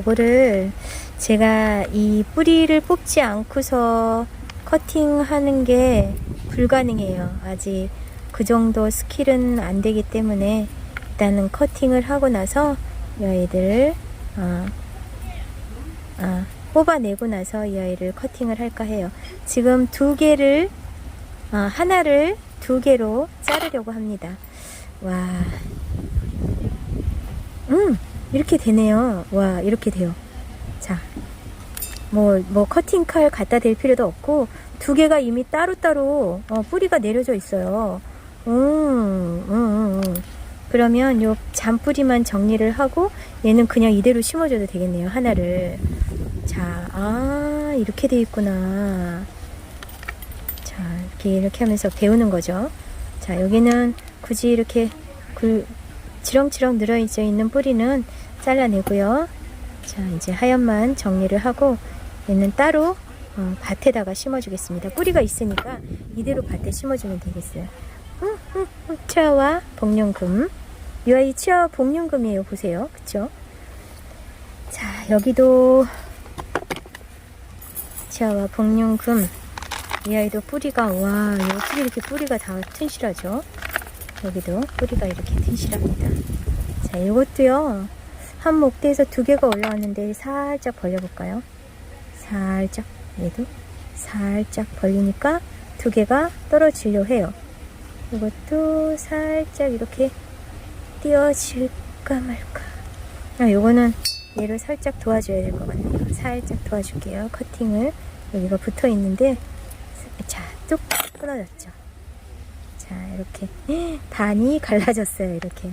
자, 요거를 제가 이 뿌리를 뽑지 않고서 커팅하는 게 불가능해요. 아직 그 정도 스킬은 안 되기 때문에 일단은 커팅을 하고 나서 이 아이들을 어, 어, 뽑아내고 나서 이 아이를 커팅을 할까 해요. 지금 두 개를 어, 하나를 두 개로 자르려고 합니다. 와, 음, 이렇게 되네요. 와, 이렇게 돼요. 자, 뭐, 뭐, 커팅 칼 갖다 댈 필요도 없고, 두 개가 이미 따로따로, 어, 뿌리가 내려져 있어요. 음, 음, 음, 음. 그러면 요 잔뿌리만 정리를 하고, 얘는 그냥 이대로 심어줘도 되겠네요. 하나를. 자, 아, 이렇게 돼 있구나. 자, 이렇게, 이렇게 하면서 배우는 거죠. 자, 여기는 굳이 이렇게 굴, 지렁지렁 늘어져 있는 뿌리는 잘라내고요. 자, 이제 하얀만 정리를 하고 얘는 따로 어, 밭에다가 심어주겠습니다. 뿌리가 있으니까 이대로 밭에 심어주면 되겠어요. 음, 음, 음, 치아와 복륜금. 이 아이 치아와 복륜금이에요. 보세요. 그쵸? 자, 여기도 치아와 복륜금. 이 아이도 뿌리가, 와, 어떻게 이렇게 뿌리가 다 튼실하죠? 여기도 뿌리가 이렇게 튼실합니다. 자, 이것도요. 한 목대에서 두 개가 올라왔는데 살짝 벌려볼까요? 살짝 얘도 살짝 벌리니까 두 개가 떨어지려 해요. 이것도 살짝 이렇게 띄어질까 말까. 아, 요거는 얘를 살짝 도와줘야 될 것 같네요. 살짝 도와줄게요. 커팅을 여기가 붙어 있는데 자, 뚝 끊어졌죠. 자, 이렇게 반이 갈라졌어요. 이렇게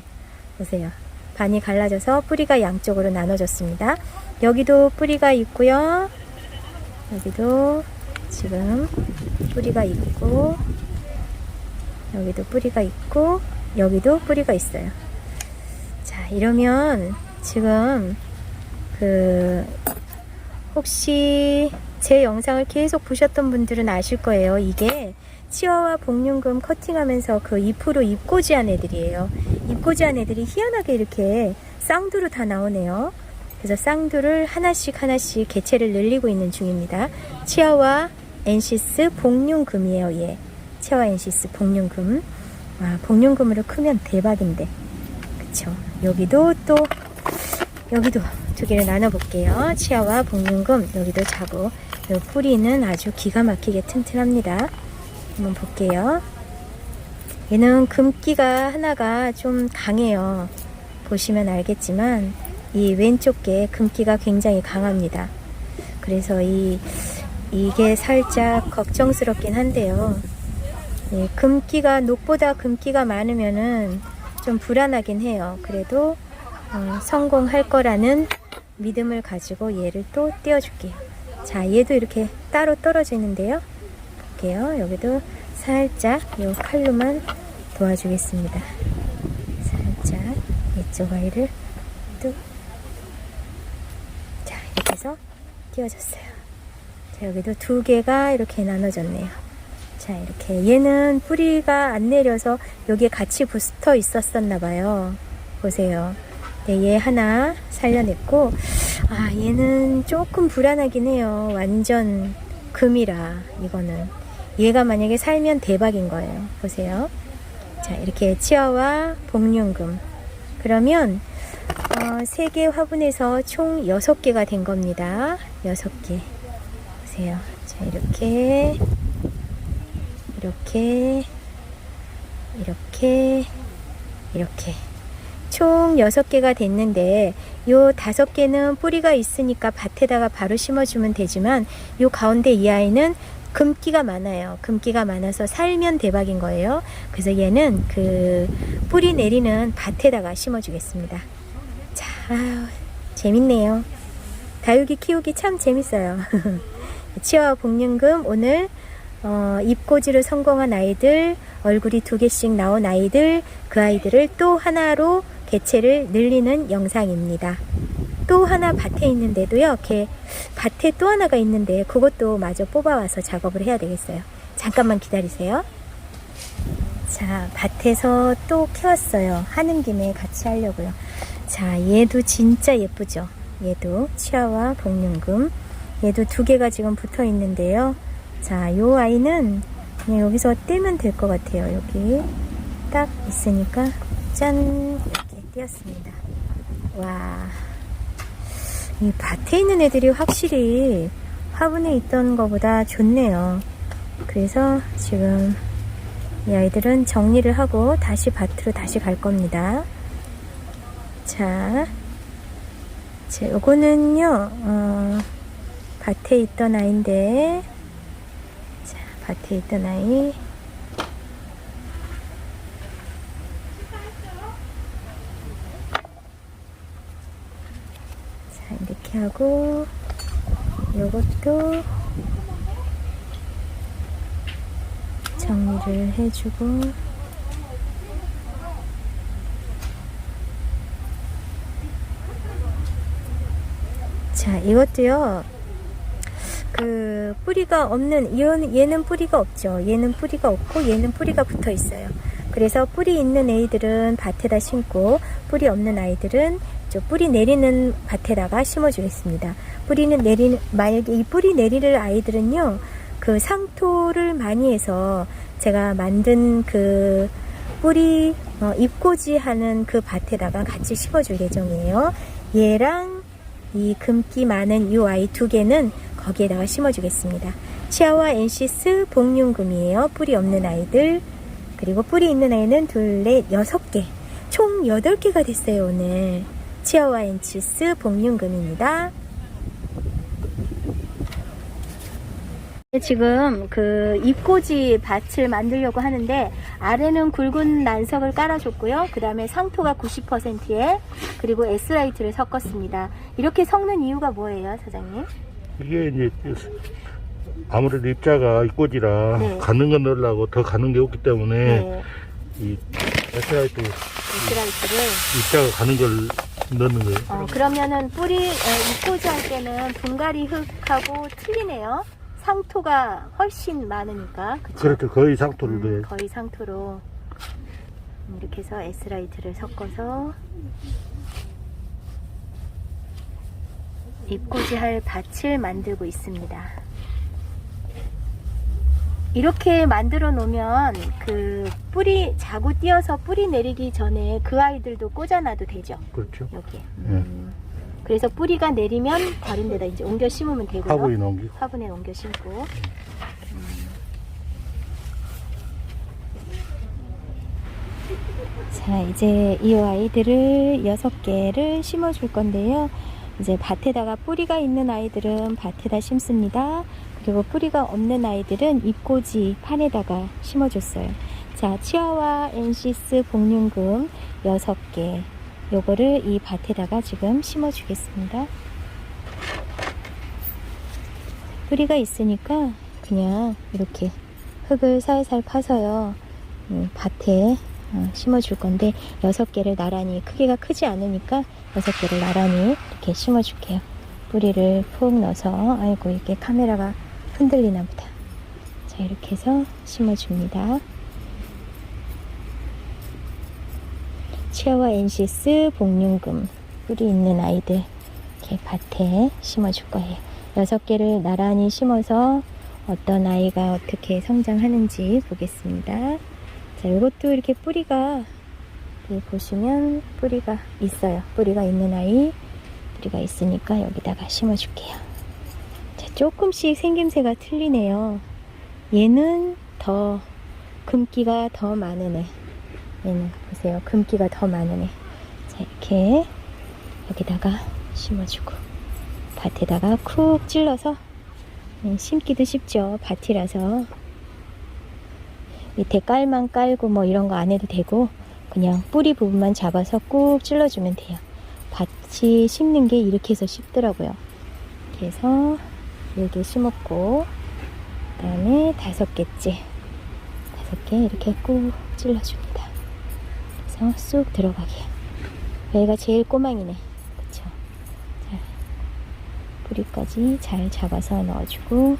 보세요. 반이 갈라져서 뿌리가 양쪽으로 나눠졌습니다. 여기도 뿌리가 있고요. 여기도 지금 뿌리가 있고 여기도 뿌리가 있고 여기도 뿌리가 있어요. 자, 이러면 지금 그 혹시 제 영상을 계속 보셨던 분들은 아실 거예요. 이게 치어와 복륜금 커팅하면서 그 잎으로 잎꽂이한 애들이에요. 잎꽂이한 애들이 희한하게 이렇게 쌍두로 다 나오네요. 그래서 쌍두를 하나씩 하나씩 개체를 늘리고 있는 중입니다. 치아와 엔시스 복륜금이에요. 얘. 치아와 엔시스 복륜금. 와, 복륜금으로 크면 대박인데. 그쵸. 여기도 또 여기도 두 개를 나눠볼게요. 치아와 복륜금 여기도 자고 요 뿌리는 아주 기가 막히게 튼튼합니다. 한번 볼게요. 얘는 금기가 하나가 좀 강해요. 보시면 알겠지만 이 왼쪽 게 금기가 굉장히 강합니다. 그래서 이 이게 살짝 걱정스럽긴 한데요. 예, 금기가 녹보다 금기가 많으면은 좀 불안하긴 해요. 그래도 어, 성공할 거라는 믿음을 가지고 얘를 또 띄워줄게요. 자, 얘도 이렇게 따로 떨어져 있는데요. 볼게요. 여기도 살짝 이 칼로만 도와주겠습니다. 살짝 이쪽 아이를 뚝. 자, 이렇게 해서 띄워졌어요. 자, 여기도 두 개가 이렇게 나눠졌네요. 자, 이렇게 얘는 뿌리가 안 내려서 여기에 같이 붙어 있었었나 봐요. 보세요. 네, 얘 하나 살려냈고, 아, 얘는 조금 불안하긴 해요. 완전 금이라, 이거는. 얘가 만약에 살면 대박인 거예요. 보세요. 자, 이렇게 치아와 복륜금. 그러면, 어, 3개 화분에서 총 6개가 된 겁니다. 6개. 보세요. 자, 이렇게, 이렇게, 이렇게, 이렇게. 총 6개가 됐는데 요 5개는 뿌리가 있으니까 밭에다가 바로 심어주면 되지만 요 가운데 이 아이는 금기가 많아요. 금기가 많아서 살면 대박인 거예요. 그래서 얘는 그 뿌리 내리는 밭에다가 심어주겠습니다. 자, 아유, 재밌네요. 다육이 키우기 참 재밌어요. 치와 복륜금 오늘 어, 입꼬지를 성공한 아이들, 얼굴이 두 개씩 나온 아이들, 그 아이들을 또 하나로 개체를 늘리는 영상입니다. 또 하나 밭에 있는데도요, 이렇게 밭에 또 하나가 있는데 그것도 마저 뽑아와서 작업을 해야 되겠어요. 잠깐만 기다리세요. 자, 밭에서 또 키웠어요. 하는 김에 같이 하려고요. 자, 얘도 진짜 예쁘죠? 얘도 치아와 복륜금. 얘도 두 개가 지금 붙어 있는데요. 자, 요 아이는 그냥 여기서 떼면 될 것 같아요. 여기 딱 있으니까 짠 이렇게 띄었습니다. 와, 이 밭에 있는 애들이 확실히 화분에 있던 것보다 좋네요. 그래서 지금 이 아이들은 정리를 하고 다시 밭으로 다시 갈 겁니다. 자, 자 요거는요, 어, 밭에 있던 아이인데, 자, 밭에 있던 아이. 자, 하고, 요것도 정리를 해주고, 자, 이것도요, 그, 뿌리가 없는, 얘는 뿌리가 없죠. 얘는 뿌리가 없고, 얘는 뿌리가 붙어 있어요. 그래서 뿌리 있는 애들은 밭에다 심고, 뿌리 없는 아이들은 저 뿌리 내리는 밭에다가 심어주겠습니다. 뿌리는 내리는, 만약에 이 뿌리 내리를 아이들은요, 그 상토를 많이 해서 제가 만든 그 뿌리 어, 잎꽂이 하는 그 밭에다가 같이 심어줄 예정이에요. 얘랑 이 금기 많은 이 아이 두 개는 거기에다가 심어주겠습니다. 치아와 엔시스 복륜금이에요. 뿌리 없는 아이들. 그리고 뿌리 있는 아이는 둘, 넷, 여섯 개. 총 여덟 개가 됐어요, 오늘. 치아와 엔시스 복륜금입니다. 지금 그 잎꽂이 밭을 만들려고 하는데 아래는 굵은 난석을 깔아줬고요. 그 다음에 상토가 90%에 그리고 S라이트를 섞었습니다. 이렇게 섞는 이유가 뭐예요, 사장님? 이게 이제 아무래도 입자가 이꼬지라 네. 가는 거 넣으려고 더 가는 게 없기 때문에 네, 이 에스라이트 S라이트를. 입자가 가는 걸 넣는 거예요. 어, 그러면은 뿌리 어, 잎꽂이 할 때는 분갈이 흙하고 틀리네요. 상토가 훨씬 많으니까. 그쵸? 그렇죠. 거의 상토를 음, 넣어요. 거의 상토로 음, 이렇게 해서 S라이트를 섞어서 잎꽂이 할 밭을 만들고 있습니다. 이렇게 만들어 놓으면 그 뿌리 자구 띄어서 뿌리 내리기 전에 그 아이들도 꽂아놔도 되죠. 그렇죠. 여기. 음. 그래서 뿌리가 내리면 다른 데다 이제 옮겨 심으면 되고요. 화분이 넘기고. 화분에 옮겨 심고. 음. 자, 이제 이 아이들을 여섯 개를 심어 줄 건데요. 이제 밭에다가 뿌리가 있는 아이들은 밭에다 심습니다. 그리고 뿌리가 없는 아이들은 잎꽂이 판에다가 심어줬어요. 자, 치아와 엔시스 복륜금 여섯 개. 요거를 이 밭에다가 지금 심어주겠습니다. 뿌리가 있으니까 그냥 이렇게 흙을 살살 파서요. 음, 밭에 어, 심어줄 건데 여섯 개를 나란히 크기가 크지 않으니까 여섯 개를 나란히 이렇게 심어줄게요. 뿌리를 푹 넣어서 아이고 이게 카메라가 흔들리나 보다. 자 이렇게 해서 심어줍니다. 치아와 엔시스 복륜금 뿌리 있는 아이들 이렇게 밭에 심어줄 거예요. 여섯 개를 나란히 심어서 어떤 아이가 어떻게 성장하는지 보겠습니다. 자, 이것도 이렇게 뿌리가 여기 보시면 뿌리가 있어요. 뿌리가 있는 아이 뿌리가 있으니까 여기다가 심어줄게요. 자, 조금씩 생김새가 틀리네요. 얘는 더 금기가 더 많은 애. 얘는 보세요. 금기가 더 많은 애. 자, 이렇게 여기다가 심어주고 밭에다가 쿡 찔러서 음, 심기도 쉽죠. 밭이라서 밑에 깔만 깔고 뭐 이런 거 안 해도 되고 그냥 뿌리 부분만 잡아서 꾹 찔러주면 돼요. 밭이 심는 게 이렇게 해서 쉽더라고요. 이렇게 해서 여기 심었고 그다음에 다섯 개째 다섯 개 이렇게 꾹 찔러줍니다. 그래서 쑥 들어가게. 얘가 제일 꼬망이네. 그쵸? 자, 뿌리까지 잘 잡아서 넣어주고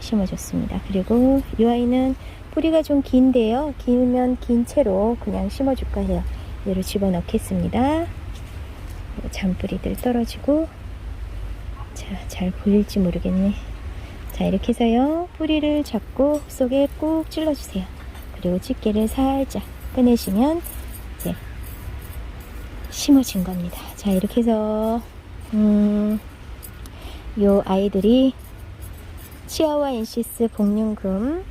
심어줬습니다. 그리고 이 아이는 뿌리가 좀 긴데요. 길면 긴 채로 그냥 심어줄까 해요. 얘를 집어넣겠습니다. 요 잔뿌리들 떨어지고 자, 잘 보일지 모르겠네. 자, 이렇게 해서요. 뿌리를 잡고 속에 꾹 찔러주세요. 그리고 집게를 살짝 꺼내시면 이제 심어진 겁니다. 자, 이렇게 해서 음, 요 아이들이 치아와 인시스 복륜금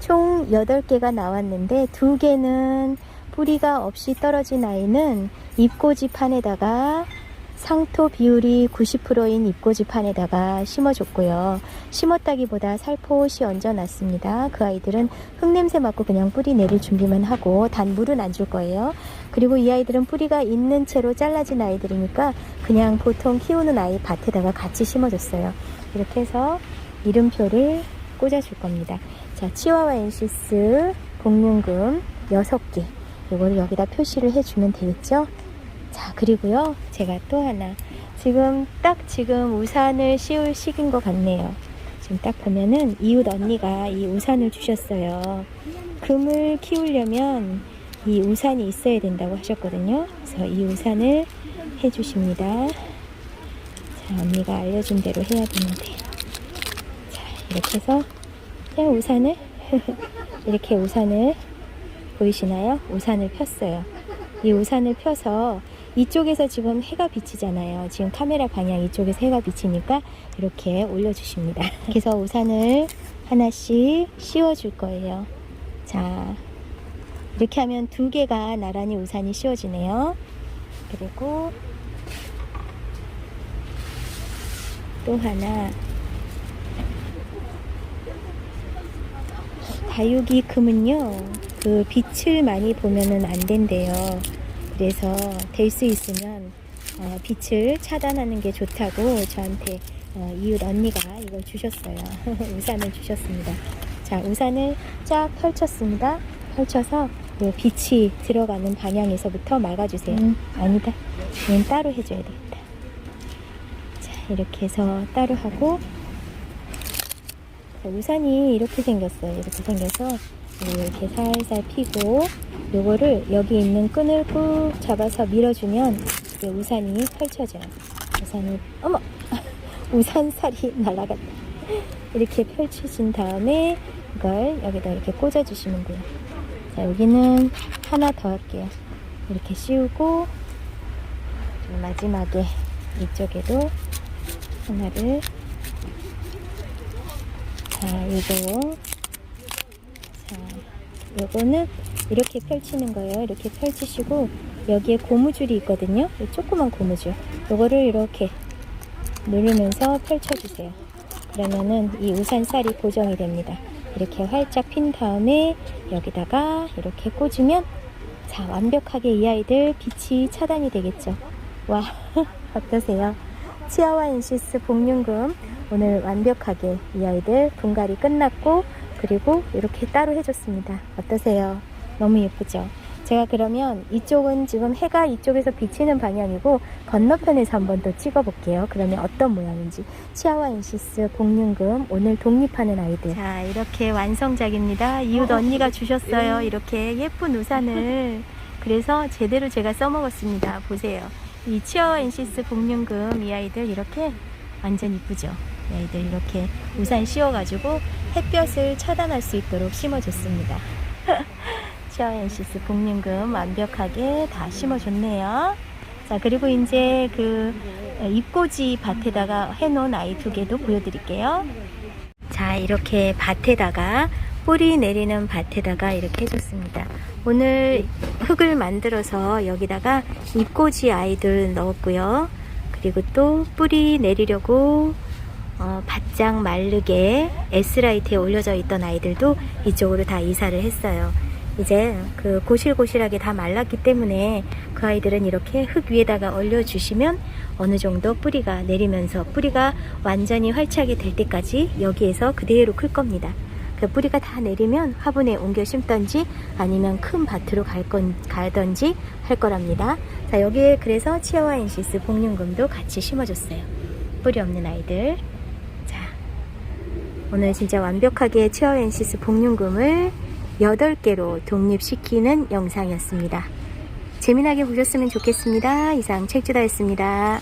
총 8개가 나왔는데 2개는 뿌리가 없이 떨어진 아이는 잎꽂이 판에다가 상토 비율이 90%인 잎꽂이판에다가 심어줬고요. 심었다기보다 살포시 얹어놨습니다. 그 아이들은 흙냄새 맡고 그냥 뿌리 내릴 준비만 하고 단 물은 안 줄 거예요. 그리고 이 아이들은 뿌리가 있는 채로 잘라진 아이들이니까 그냥 보통 키우는 아이 밭에다가 같이 심어줬어요. 이렇게 해서 이름표를 꽂아줄 겁니다. 자, 치와와 엔시스 복륜금 6개. 이거를 여기다 표시를 해주면 되겠죠? 자, 그리고요, 제가 또 하나. 지금 딱 지금 우산을 씌울 시기인 것 같네요. 지금 딱 보면은 이웃 언니가 이 우산을 주셨어요. 금을 키우려면 이 우산이 있어야 된다고 하셨거든요. 그래서 이 우산을 해주십니다. 자, 언니가 알려준 대로 해야 되는데. 자, 이렇게 해서 그냥 우산을 이렇게 우산을 보이시나요? 우산을 폈어요. 이 우산을 펴서 이쪽에서 지금 해가 비치잖아요. 지금 카메라 방향 이쪽에서 해가 비치니까 이렇게 올려주십니다. 그래서 우산을 하나씩 씌워줄 거예요. 자, 이렇게 하면 두 개가 나란히 우산이 씌워지네요. 그리고 또 하나 다육이 금은요, 그 빛을 많이 보면은 안 된대요. 그래서 될 수 있으면 어, 빛을 차단하는 게 좋다고 저한테 어, 이웃 언니가 이걸 주셨어요. 우산을 주셨습니다. 자, 우산을 쫙 펼쳤습니다. 펼쳐서 요 빛이 들어가는 방향에서부터 막아주세요. 아니다. 얘는 따로 해줘야 되겠다. 자, 이렇게 해서 따로 하고 자, 우산이 이렇게 생겼어요. 이렇게 생겨서 이렇게 살살 피고 요거를 여기 있는 끈을 꾹 잡아서 밀어주면 우산이 펼쳐져요. 우산이 어머 우산 살이 날아갔다. 이렇게 펼쳐진 다음에 이걸 여기다 이렇게 꽂아주시면 돼요. 자 여기는 하나 더 할게요. 이렇게 씌우고 좀 마지막에 이쪽에도 하나를 자, 요거. 자, 요거는 이렇게 펼치는 거예요. 이렇게 펼치시고, 여기에 고무줄이 있거든요. 이 조그만 고무줄. 요거를 이렇게 누르면서 펼쳐주세요. 그러면은 이 우산살이 고정이 됩니다. 이렇게 활짝 핀 다음에 여기다가 이렇게 꽂으면 자, 완벽하게 이 아이들 빛이 차단이 되겠죠. 와, 어떠세요? 치아와 인시스 복륜금 오늘 완벽하게 이 아이들 분갈이 끝났고 그리고 이렇게 따로 해줬습니다. 어떠세요? 너무 예쁘죠? 제가 그러면 이쪽은 지금 해가 이쪽에서 비치는 방향이고 건너편에서 한번 더 찍어볼게요. 그러면 어떤 모양인지 치아와 인시스 복륜금 오늘 독립하는 아이들 자 이렇게 완성작입니다. 이웃 언니가 주셨어요. 이렇게 예쁜 우산을 그래서 제대로 제가 써먹었습니다. 보세요. 이 치아와 인시스 복륜금 이 아이들 이렇게 완전 이쁘죠? 이 아이들 이렇게 우산 씌워가지고 햇볕을 차단할 수 있도록 심어줬습니다. 인시스 복륜금 완벽하게 다 심어줬네요. 자, 그리고 이제 그 잎꽂이 밭에다가 해놓은 아이 두 개도 보여드릴게요. 자, 이렇게 밭에다가 뿌리 내리는 밭에다가 이렇게 해줬습니다. 오늘 흙을 만들어서 여기다가 잎꽂이 아이들 넣었고요. 그리고 또 뿌리 내리려고 어, 바짝 마르게 S라이트에 올려져 있던 아이들도 이쪽으로 다 이사를 했어요. 이제 그 고실고실하게 다 말랐기 때문에 그 아이들은 이렇게 흙 위에다가 올려주시면 어느 정도 뿌리가 내리면서 뿌리가 완전히 활착이 될 때까지 여기에서 그대로 클 겁니다. 그 뿌리가 다 내리면 화분에 옮겨 심던지 아니면 큰 밭으로 갈 건, 가던지 할 거랍니다. 자, 여기에 그래서 치아와 인시스 복륜금도 같이 심어줬어요. 뿌리 없는 아이들. 자, 오늘 진짜 완벽하게 치아와 인시스 복륜금을 8개로 독립시키는 영상이었습니다. 재미나게 보셨으면 좋겠습니다. 이상 책주다였습니다.